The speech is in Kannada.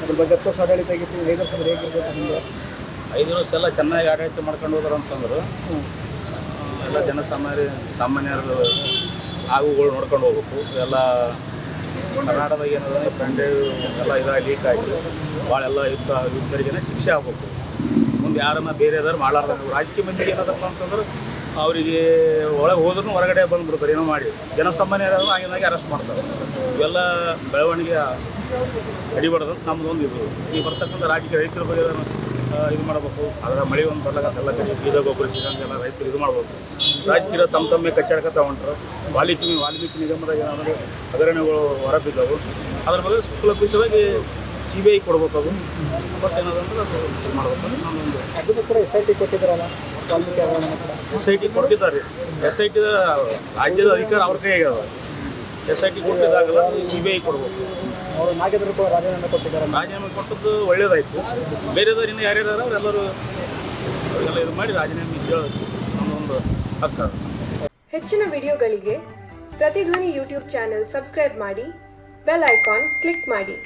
ಅದ್ರ ಬಗ್ಗೆ ಹತ್ತು ಆಡಳಿತ ಆಗಿತ್ತು ಐದು ವರ್ಷ ಹೇಗಿರ್ಬೇಕು ನಿಮಗೆ ಐದು ವರ್ಷ ಎಲ್ಲ ಚೆನ್ನಾಗಿ ಆಡಳಿತ ಮಾಡ್ಕೊಂಡು ಹೋದ್ರು ಅಂತಂದ್ರು. ಎಲ್ಲ ಜನಸಾಮಾನ್ಯ ಸಾಮಾನ್ಯರು ಆಗುಗಳು ನೋಡ್ಕೊಂಡು ಹೋಗ್ಬೇಕು. ಎಲ್ಲ ಕರ್ನಾಟಕದಾಗ ಏನದ ಫ್ರೆಂಡ್ ಎಲ್ಲ ಇದಾಗಿ ಲೀಕ್ ಆಗಿ ಭಾಳ ಎಲ್ಲ ಯುದ್ಧ ಯುದ್ಧರಿಗೆ ಶಿಕ್ಷೆ ಆಗ್ಬೇಕು. ಮುಂದೆ ಯಾರನ್ನ ಬೇರೆದಾರು ಮಾಡಾರ್ದಂಗೆ ರಾಜಕೀಯ ಮಂದಿಗೆ ಏನದಪ್ಪ ಅಂತಂದ್ರೆ ಅವರಿಗೆ ಒಳಗೆ ಹೋದ್ರೂ ಹೊರಗಡೆ ಬಂದ್ಬಿಡ್ತಾರೆ ಏನೋ ಮಾಡಿ. ಜನಸಾಮಾನ್ಯರಾದ್ರೂ ಆಗಿನಾಗೆ ಅರೆಸ್ಟ್ ಮಾಡ್ತಾರೆ. ಇವೆಲ್ಲ ಬೆಳವಣಿಗೆ ಅಡಿಬಾರ್ದು ನಮ್ದು ಒಂದು ಇದು. ಈ ಬರ್ತಕ್ಕಂಥ ರಾಜಕೀಯ ರೈತರ ಬಗ್ಗೆ ಇದು ಮಾಡಬೇಕು. ಅದರ ಮಳೆ ಒಂದು ಬರ್ಲಾಕ ಎಲ್ಲ ಕಡೆ. ಬೀಜ, ಗೊಬ್ಬರ ಸಿಗಂಗೆಲ್ಲ ರೈತರು ಇದು ಮಾಡ್ಬೇಕು. ರಾಜಕೀಯ ತಮ್ಮ ತಮ್ಮೇ ಕಚ್ಚಾಡ್ಕೊತ ಹೊಂಟ್ರು. ವಾಲ್ಮೀಕಿ ವಾಲ್ಮೀಕಿ ನಿಗಮದಾಗ ಏನಾದರೂ ಹಗರಣೆಗಳು ಹೊರಬಿದ್ದವು. ಅದ್ರ ಬಗ್ಗೆ ಸುಲಭವಾಗಿ ಸಿ ಬಿ ಐ ಕೊಡ್ಬೇಕು ಏನಾದಂದ್ರೆ ಅದು ಮಾಡ್ಬೇಕು ಒಂದು ನಮ್ಮೊಂದು ಅದನ್ನು ಕೂಡ ಎಸ್ ಐ ಟಿ ಕೊಟ್ಟಿದ್ದಾರಲ್ಲ ವಾಲ್ಮೀಕಿ ಎಸ್ ಐ ಟಿ ಕೊಟ್ಟಿದ್ದಾರೆ. ಎಸ್ ಐ ಟಿ ರಾಜ್ಯದ ಅಧಿಕಾರ ಅವ್ರ ಕೈಗೆ ಅದ ಎಸ್ ಐ ಟಿ ಕೊಟ್ಟಿದ್ದಾಗಲ್ಲ ಸಿ ಬಿ ಐ ಕೊಡ್ಬೇಕು. ಅವರು ನಾಗೇಂದ್ರ ರಾಜೀನಾಮೆ ಕೊಟ್ಟಿದ್ದಾರೆ. ರಾಜೀನಾಮೆ ಕೊಟ್ಟದ್ದು ಒಳ್ಳೇದಾಯ್ತು. ಬೇರೆದವ್ರು ಇನ್ನು ಯಾರ್ಯಾರು ಅವರೆಲ್ಲರೂ ಅವರಿಗೆಲ್ಲ ಇದು ಮಾಡಿ ರಾಜೀನಾಮೆ ಕೇಳೋದು ನಮ್ಮ ಹಕ್ಕ. ಹೆಚ್ಚಿನ ವಿಡಿಯೋಗಳಿಗೆ ಪ್ರತಿಧ್ವನಿ ಯೂಟ್ಯೂಬ್ ಚಾನೆಲ್ ಸಬ್ಸ್ಕ್ರೈಬ್ ಮಾಡಿ ಬೆಲ್ ಐಕಾನ್ ಕ್ಲಿಕ್ ಮಾಡಿ.